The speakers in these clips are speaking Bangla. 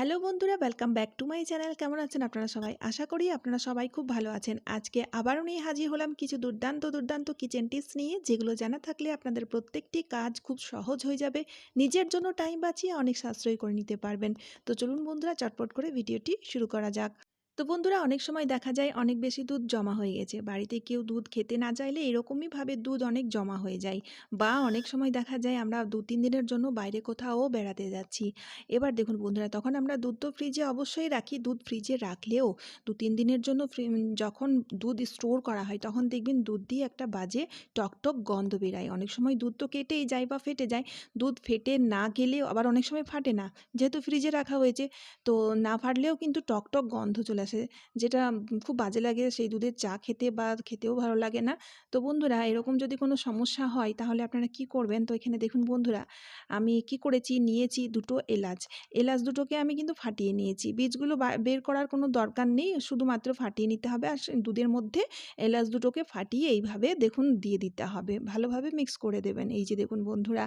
হ্যালো বন্ধুরা welcome back to my channel কেমন আছেন আপনারা সবাই? আশা করি আপনারা সবাই খুব ভালো আছেন। আজকে আবারও নিয়ে হাজির হলাম কিছু দুর্দান্ত দুর্দান্ত কিচেন টিপস নিয়ে, যেগুলো জানা থাকলে আপনাদের প্রত্যেকটি কাজ খুব সহজ হয়ে যাবে। নিজের জন্য টাইম বাঁচিয়ে অনেক সাশ্রয় করে নিতে পারবেন। তো চলুন বন্ধুরা, চটপট করে ভিডিওটি শুরু করা যাক। তো বন্ধুরা অনেক সময় দেখা যায় অনেক বেশি দুধ জমা হয়ে গেছে। বাড়িতে কেউ দুধ খেতে না চাইলে এরকমই ভাবে দুধ অনেক জমা হয়ে যায় বা অনেক সময় দেখা যায় আমরা দু তিন দিনের জন্য বাইরে কোথাও বেড়াতে যাচ্ছি। এবার দেখুন বন্ধুরা তখন আমরা দুধ তো ফ্রিজে অবশ্যই রাখি, দুধ ফ্রিজে রাখলেও দু তিন দিনের জন্য যখন দুধ স্টোর করা হয় তখন দেখবেন দুধ দিয়ে একটা বাজে টকটক গন্ধ বেরায়। অনেক সময় দুধ তো কেটেই যায় বা ফেটে যায়, দুধ ফেটে না গেলেও আবার অনেক সময় ফাটে না। যেহেতু ফ্রিজে রাখা হয়েছে, তো না ফাটলেও কিন্তু টকটক গন্ধ চলে আসে যেটা খুব বাজে লাগে সেই দুধের চা খেতে বা খেতেও ভালো লাগে না। তো বন্ধুরা, এরকম যদি কোনো সমস্যা হয়, তাহলে আপনারা কি করবেন? তো এখানে দেখুন বন্ধুরা, আমি কি করেছি? নিয়েছি দুটো এলাচ। এলাচ দুটোকে আমি কিন্তু ফাটিয়ে নিয়েছি। বীজগুলো বের করার কোনো দরকার নেই, শুধুমাত্র ফাটিয়ে নিতে হবে। আর দুধের মধ্যে এলাচ দুটোকে ফাটিয়ে এইভাবে দেখুন দিয়ে দিতে হবে। ভালোভাবে মিক্স করে দেবেন। এই যে দেখুন বন্ধুরা,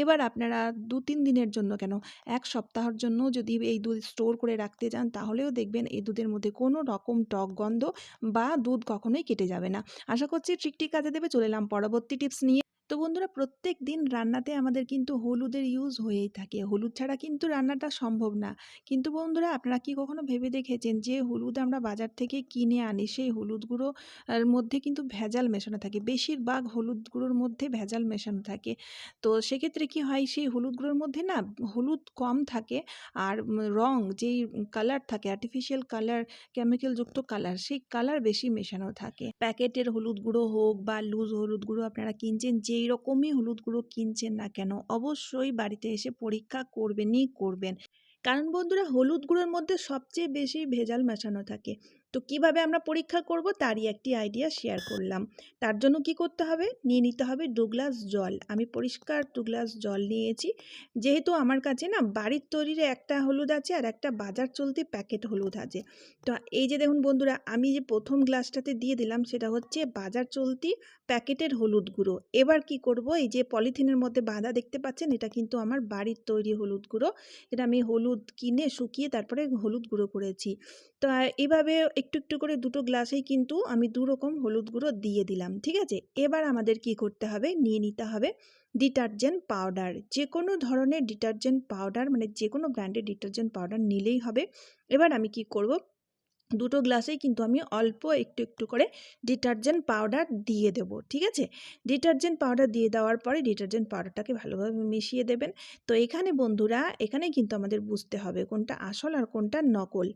এবার আপনারা দু তিন দিনের জন্য কেন, এক সপ্তাহের জন্য যদি এই দুধ স্টোর করে রাখতে চান, তাহলেও দেখবেন এই দুধের মধ্যে কোনো রকম টক গন্ধ বা দুধ কখনোই কেটে যাবে না। আশা করছি ট্রিকটি কাজে দেবে, চলে এলাম পরবর্তী টিপস নিয়ে। তো বন্ধুরা প্রত্যেক দিন রান্নাতে আমাদের কিন্তু হলুদের ইউজ হয়েই থাকে। হলুদ ছাড়া কিন্তু রান্নাটা সম্ভব না। কিন্তু বন্ধুরা আপনারা কি কখনো ভেবে দেখেছেন যে হলুদ আমরা বাজার থেকে কিনে আনি? সেই হলুদ গুঁড়ো মধ্যে কিন্তু ভেজাল মেশানো থাকে। বেশিরভাগ হলুদ গুঁড়োর মধ্যে ভেজাল মেশানো থাকে। তো সেক্ষেত্রে কি হয়? সেই হলুদ গুঁড়োর মধ্যে না হলুদ কম থাকে আর রং যেই কালার থাকে আর্টিফিশিয়াল কালার কেমিক্যালযুক্ত কালার সেই কালার বেশি মেশানো থাকে। প্যাকেটের হলুদ গুঁড়ো হোক বা লুজ হলুদ গুঁড়ো আপনারা কিনছেন যেই রকমই হলুদ গুঁড়ো কিনছেন না কেন, অবশ্যই বাড়িতে এসে পরীক্ষা করবেনই করবেন। কারণ বন্ধুরা হলুদ গুঁড়োর মধ্যে সবচেয়ে বেশি ভেজাল মেশানো থাকে। তো কীভাবে আমরা পরীক্ষা করব তারই একটি আইডিয়া শেয়ার করলাম। তার জন্য কি করতে হবে? নিয়ে নিতে হবে দু গ্লাস জল। আমি পরিষ্কার দু গ্লাস জল নিয়েছি। যেহেতু আমার কাছে না বাড়ির তৈরির একটা হলুদ আছে আর একটা বাজার চলতি প্যাকেট হলুদ আছে। তো এই যে দেখুন বন্ধুরা, আমি যে প্রথম গ্লাসটাতে দিয়ে দিলাম সেটা হচ্ছে বাজার চলতি প্যাকেটের হলুদ গুঁড়ো। এবার কি করব? এই যে পলিথিনের মধ্যে বাঁধা দেখতে পাচ্ছেন, এটা কিন্তু আমার বাড়ির তৈরি হলুদ গুঁড়ো। এটা আমি হলুদ কিনে শুকিয়ে তারপরে হলুদ গুঁড়ো করেছি। তো এইভাবে একটু একটু করে দুটো গ্লাসেই কিন্তু আমি দু রকম হলুদ গুঁড়ো দিয়ে দিলাম, ঠিক আছে? এবার আমাদের কি করতে হবে? নিয়ে নিতে হবে ডিটারজেন্ট পাউডার। যে কোনো ধরনের ডিটারজেন্ট পাউডার মানে যে কোনো ব্র্যান্ডের ডিটারজেন্ট পাউডার নিলেই হবে। এবার আমি কি করব? দুটো গ্লাসেই কিন্তু আমি অল্প একটু একটু করে ডিটারজেন্ট পাউডার দিয়ে দেব, ঠিক আছে? ডিটারজেন্ট পাউডার দিয়ে দেওয়ার পরে ডিটারজেন্ট পাউডারটাকে ভালোভাবে মিশিয়ে দেবেন। তো এখানে বন্ধুরা, এখানে কিন্তু আমাদের বুঝতে হবে কোনটা আসল আর কোনটা নকল।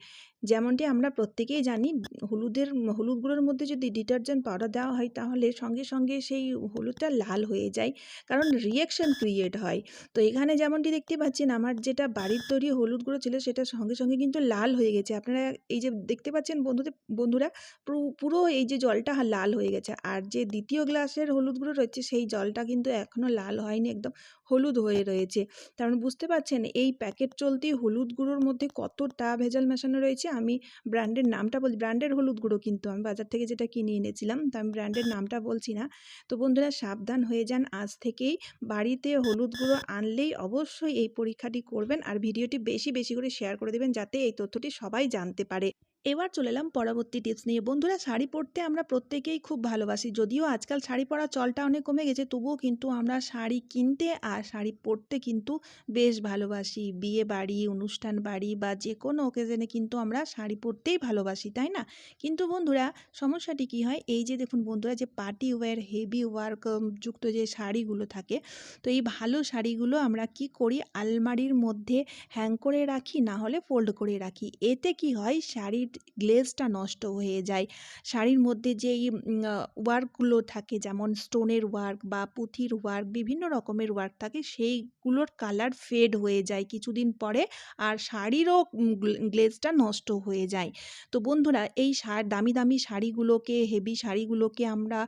যেমনটি আমরা প্রত্যেকেই জানি, হলুদের হলুদগুলোর মধ্যে যদি ডিটারজেন্ট পাউডার দেওয়া হয় তাহলে সঙ্গে সঙ্গে সেই হলুদটা লাল হয়ে যায়, কারণ রিয়াকশন ক্রিয়েট হয়। তো এখানে যেমনটি দেখতে পাচ্ছেন, আমার যেটা বাড়ির তৈরি হলুদ গুঁড়ো ছিল সেটা সঙ্গে সঙ্গে কিন্তু লাল হয়ে গেছে। আপনারা এই যে দেখতে পাচ্ছেন বন্ধুদের বন্ধুরা পুরো- এই যে জলটা লাল হয়ে গেছে। আর যে দ্বিতীয় গ্লাসের হলুদ গুঁড়ো রয়েছে, সেই জলটা কিন্তু এখনও লাল হয়নি, একদম হলুদ হয়ে রয়েছে। তার বুঝতে পারছেন, এই প্যাকেট চলতি হলুদ গুঁড়োর মধ্যে কতটা ভেজাল মেশানো রয়েছে, আমি ব্র্যান্ডের নামটা বলছি ব্র্যান্ডের হলুদ গুঁড়ো কিন্তু আমি বাজার থেকে যেটা কিনে এনেছিলাম, তো আমি ব্র্যান্ডের নামটা বলছি না। তো বন্ধুরা, সাবধান হয়ে যান, আজ থেকেই বাড়িতে হলুদ গুঁড়ো আনলেই অবশ্যই এই পরীক্ষাটি করবেন, আর ভিডিওটি বেশি বেশি করে শেয়ার করে দেবেন, যাতে এই তথ্যটি সবাই জানতে পারে। এবার চলে এলাম পরবর্তী টিপস নিয়ে। বন্ধুরা, শাড়ি পরতে আমরা প্রত্যেকেই খুব ভালোবাসি। যদিও আজকাল শাড়ি পরার চলটা অনেক কমে গেছে, তবুও কিন্তু আমরা শাড়ি কিনতে আর শাড়ি পরতে কিন্তু বেশ ভালোবাসি। বিয়ে বাড়ি, অনুষ্ঠান বাড়ি বা যে কোনো ওকেজনে কিন্তু আমরা শাড়ি পরতেই ভালোবাসি, তাই না? কিন্তু বন্ধুরা, সমস্যাটি কী হয়? এই যে দেখুন বন্ধুরা, যে পার্টি ওয়্যার হেভি ওয়ার্ক যুক্ত যে শাড়িগুলো থাকে, তো এই ভালো শাড়িগুলো আমরা কি করি? আলমারির মধ্যে হ্যাং করে রাখি, না হলে ফোল্ড করে রাখি। এতে কি হয়? শাড়ির গ্লেজটা নষ্ট হয়ে যায়। শাড়ির মধ্যে যেই ওয়ার্কগুলো থাকে, যেমন স্টোনের ওয়ার্ক বা পুঁথির ওয়ার্ক, বিভিন্ন রকমের ওয়ার্ক থাকে, সেইগুলোর কালার ফেড হয়ে যায় কিছুদিন পরে আর শাড়িরও গ্লেজটা নষ্ট হয়ে যায়। তো বন্ধুরা, এই শাড় দামি দামি শাড়িগুলোকে, হেভি শাড়িগুলোকে আমরা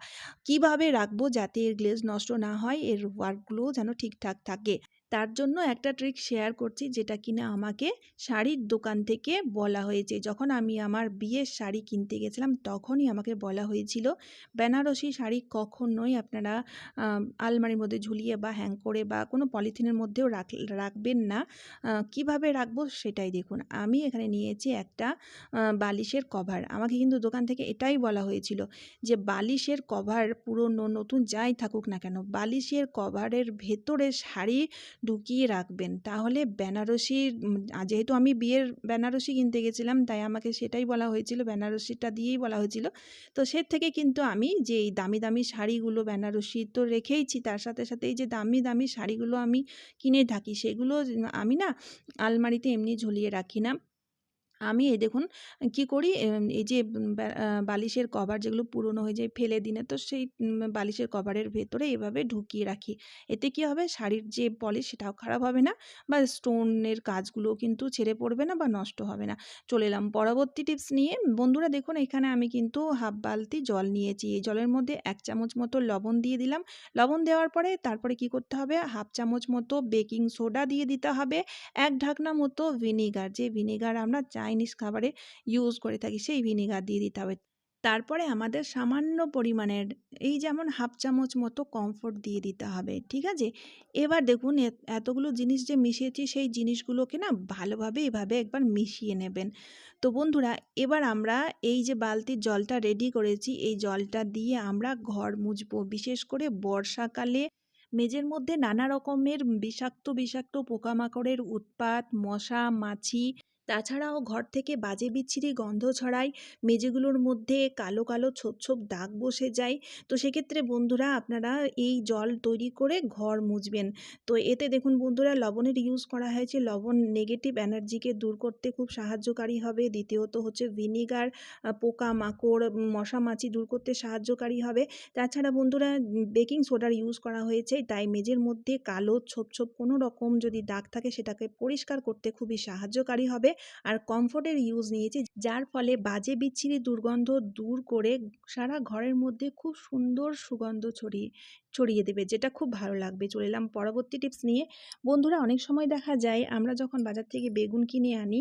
কীভাবে রাখব যাতে এর গ্লেজ নষ্ট না হয়, এর ওয়ার্কগুলোও যেন ঠিকঠাক থাকে? তার জন্য একটা ট্রিক শেয়ার করছি, যেটা কিনা আমাকে শাড়ির দোকান থেকে বলা হয়েছে। যখন আমি আমার বিয়ের শাড়ি কিনতে গেছিলাম, তখনই আমাকে বলা হয়েছিল, বেনারসি শাড়ি কখনোই আপনারা আলমারির মধ্যে ঝুলিয়ে বা হ্যাং করে বা কোনো পলিথিনের মধ্যেও রাখ, রাখবেন না। কীভাবে রাখব সেটাই দেখুন। আমি এখানে নিয়েছি একটা বালিশের কভার আমাকে কিন্তু দোকান থেকে এটাই বলা হয়েছিল যে, বালিশের কভার পুরনো, নতুন যাই থাকুক না কেন, বালিশের কভারের ভেতরে শাড়ি ঢুকিয়ে রাখবেন। তাহলে বেনারসি যেহেতু আমি বিয়ের বেনারসি কিনতে গেছিলাম, তাই আমাকে সেটাই বলা হয়েছিল, বেনারসিটা দিয়েই বলা হয়েছিল। তো সে থেকে কিন্তু আমি যে এই দামি দামি শাড়িগুলো বেনারসি তো রেখেইছি, তার সাথে সাথে এই যে দামি দামি শাড়িগুলো আমি কিনে থাকি সেগুলো আমি না আলমারিতে এমনি ঝুলিয়ে রাখি না। আমি এই দেখুন, কি করি? এই যে বালিশের কভার যেগুলো পুরনো হয়ে যায় ফেলে দিনে, তো সেই বালিশের কভারের ভেতরে এভাবে ঢুকিয়ে রাখি। এতে কি হবে? শাড়ির যে পলিশ সেটাও খারাপ হবে না বা স্টোনের কাজগুলো কিন্তু ছেড়ে পড়বে না বা নষ্ট হবে না। চলে এলাম পরবর্তী টিপস নিয়ে। বন্ধুরা দেখুন, এখানে আমি কিন্তু হাফ বালতি জল নিয়েছি। এই জলের মধ্যে এক চামচ মতো লবণ দিয়ে দিলাম। লবণ দেওয়ার পরে তারপরে কি করতে হবে? হাফ চামচ মতো বেকিং সোডা দিয়ে দিতে হবে। এক ঢাকনা মতো ভিনিগার। যে ভিনিগার আমরা চাইনিজ খাবারে ইউজ করে থাকি, সেই ভিনিগার দিয়ে দিতে হবে। তারপরে আমাদের সামান্য পরিমাণের এই যেমন হাফ চামচ মতো কমফোর্ট দিয়ে দিতে হবে, ঠিক আছে? এবার দেখুন এতগুলো জিনিস যে মিশিয়েছি, সেই জিনিসগুলোকে না ভালোভাবে এভাবে একবার মিশিয়ে নেবেন। তো বন্ধুরা, এবার আমরা এই যে বালতির জলটা রেডি করেছি, এই জলটা দিয়ে আমরা ঘর মুছবো। বিশেষ করে বর্ষাকালে মেঝের মধ্যে নানা রকমের বিষাক্ত বিষাক্ত পোকামাকড়ের উৎপাত, মশা, মাছি তাছাড়াও ঘর থেকে বাজে বিচ্ছিরি গন্ধ ছড়ায়, মেঝেগুলোর মধ্যে কালো কালো ছোপ ছোপ দাগ বসে যায়। তো সেক্ষেত্রে বন্ধুরা আপনারা এই জল তৈরি করে ঘর মুছবেন। তো এতে দেখুন বন্ধুরা লবণের ইউজ করা হয়েছে। লবণ নেগেটিভ এনার্জিকে দূর করতে খুব সাহায্যকারী হবে। দ্বিতীয়ত হচ্ছে ভিনিগার পোকা মাকড় মশা মাছি দূর করতে সাহায্যকারী হবে। তাছাড়া বন্ধুরা বেকিং সোডার ইউজ করা হয়েছে। তাই মেঝের মধ্যে কালো ছোপ ছোপ কোনো রকম যদি দাগ থাকে সেটাকে পরিষ্কার করতে খুবই সাহায্যকারী হবে। আর কমফোর্টের ইউজ নিয়েছি, যার ফলে বাজে বিচ্ছিরি দুর্গন্ধ দূর করে সারা ঘরের মধ্যে খুব সুন্দর সুগন্ধ ছড়িয়ে ছড়িয়ে দেবে, যেটা খুব ভালো লাগবে। চলে এলাম পরবর্তী টিপস নিয়ে। বন্ধুরা, অনেক সময় দেখা যায়, আমরা যখন বাজার থেকে বেগুন কিনে আনি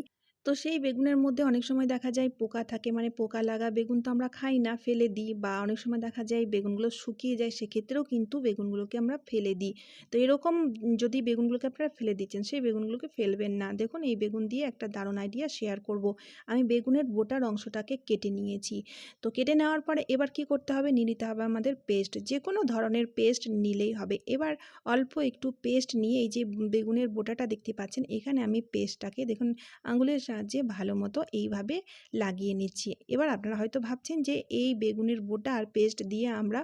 তো সেই বেগুনের মধ্যে অনেক সময় দেখা যায় পোকা থাকে মানে পোকা লাগা বেগুন তো আমরা খাই না, ফেলে দিই বা অনেক সময় দেখা যায় বেগুনগুলো শুকিয়ে যায়, সেক্ষেত্রেও কিন্তু বেগুনগুলোকে আমরা ফেলে দিই। তো এরকম যদি বেগুনগুলোকে আপনারা ফেলে দিচ্ছেন, সেই বেগুনগুলোকে ফেলবেন না। দেখুন, এই বেগুন দিয়ে একটা দারুণ আইডিয়া শেয়ার করব। আমি বেগুনের বোটার অংশটাকে কেটে নিয়েছি। তো কেটে নেওয়ার পরে এবার কি করতে হবে? নিয়ে নিতে হবে আমাদের পেস্ট যে কোনো ধরনের পেস্ট নিলেই হবে। এবার অল্প একটু পেস্ট নিয়ে এই যে বেগুনের বোটাটা দেখতে পাচ্ছেন, এখানে আমি পেস্টটাকে দেখুন, আঙুলের সাহায্যে ভালো মতো এইভাবে লাগিয়ে নিচ্ছি। এবার আপনারা হয়তো ভাবছেন যে, এই বেগুনের বোটা আর পেস্ট দিয়ে আমরা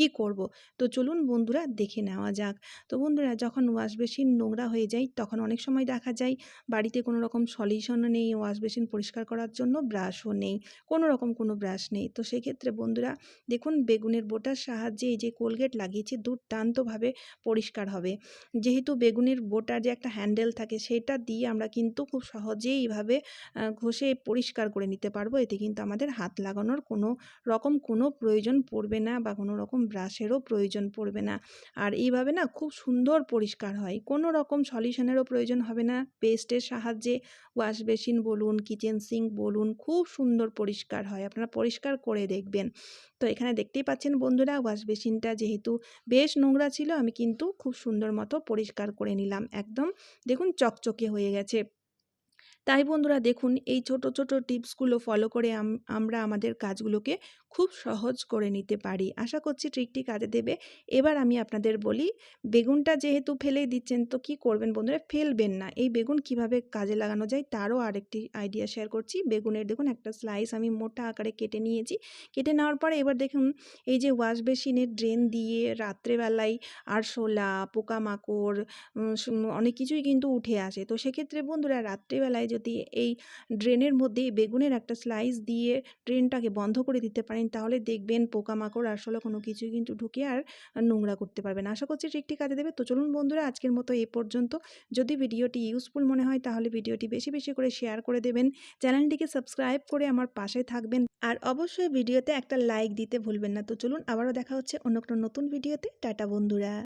কি করব? তো চলুন বন্ধুরা দেখে নেওয়া যাক। তো বন্ধুরা যখন ওয়াশ বেসিন নোংরা হয়ে যায়, তখন অনেক সময় দেখা যায় বাড়িতে কোনো রকম সলিউশনও নেই, ওয়াশ বেসিন পরিষ্কার করার জন্য ব্রাশও নেই, কোনো রকম কোনো ব্রাশ নেই। তো সেক্ষেত্রে বন্ধুরা দেখুন বেগুনের বোটার সাহায্যে এই যে কোলগেট লাগিয়েছি, দুর্দান্তভাবে পরিষ্কার হবে। যেহেতু বেগুনের বোটার যে একটা হ্যান্ডেল থাকে, সেটা দিয়ে আমরা কিন্তু খুব সহজেই এইভাবে ঘষে পরিষ্কার করে নিতে পারব। এতে কিন্তু আমাদের হাত লাগানোর কোনো রকম কোনো প্রয়োজন পড়বে না বা কোনো রকম ব্রাশেরও প্রয়োজন পড়বে না। আর এইভাবে না খুব সুন্দর পরিষ্কার হয়। কোনো রকম সলিউশনেরও প্রয়োজন হবে না। পেস্টের সাহায্যে ওয়াশ বেসিন বলুন, কিচেন সিঙ্ক বলুন, খুব সুন্দর পরিষ্কার হয়। আপনারা পরিষ্কার করে দেখবেন। তো এখানে দেখতেই পাচ্ছেন বন্ধুরা, ওয়াশ বেসিনটা যেহেতু বেশ নোংরা ছিল, আমি কিন্তু খুব সুন্দর মতো পরিষ্কার করে নিলাম। একদম দেখুন চকচকে হয়ে গেছে। তাই বন্ধুরা দেখুন, এই ছোট ছোট টিপসগুলো ফলো করে আম- আমরা আমাদের কাজগুলোকে খুব সহজ করে নিতে পারি। আশা করছি ট্রিকটি কাজে দেবে। এবার আমি আপনাদের বলি, বেগুনটা যেহেতু ফেলেই দিচ্ছেন, তো কি করবেন বন্ধুরা? ফেলবেন না। এই বেগুন কীভাবে কাজে লাগানো যায় তারও আরেকটি আইডিয়া শেয়ার করছি। বেগুনের দেখুন, একটা স্লাইস আমি মোটা আকারে কেটে নিয়েছি। কেটে নেওয়ার পরে এবার দেখুন, এই যে ওয়াশ বেসিনের ড্রেন দিয়ে রাত্রেবেলায় আরশোলা, পোকামাকড় অনেক কিছুই কিন্তু উঠে আসে। তো সেক্ষেত্রে বন্ধুরা রাত্রিবেলায় যদি এই ড্রেনের মধ্যে বেগুনের একটা স্লাইস দিয়ে ড্রেনটাকে বন্ধ করে দিতে পারেন, তাহলে দেখবেন পোকামাকড় আসলে কোনো কিছুই কিন্তু ঢুকে আর নোংরা করতে পারবেন আশা করছি ট্রিকটি কাজে দেবে। তো চলুন বন্ধুরা, আজকের মতো এ পর্যন্ত। যদি ভিডিওটি ইউজফুল মনে হয়, তাহলে ভিডিওটি বেশি বেশি করে শেয়ার করে দেবেন। চ্যানেলটিকে সাবস্ক্রাইব করে আমার পাশে থাকবেন। আর অবশ্যই ভিডিওতে একটা লাইক দিতে ভুলবেন না। তো চলুন আবারও দেখা হচ্ছে অন্য কোনো নতুন ভিডিওতে। টাটা বন্ধুরা।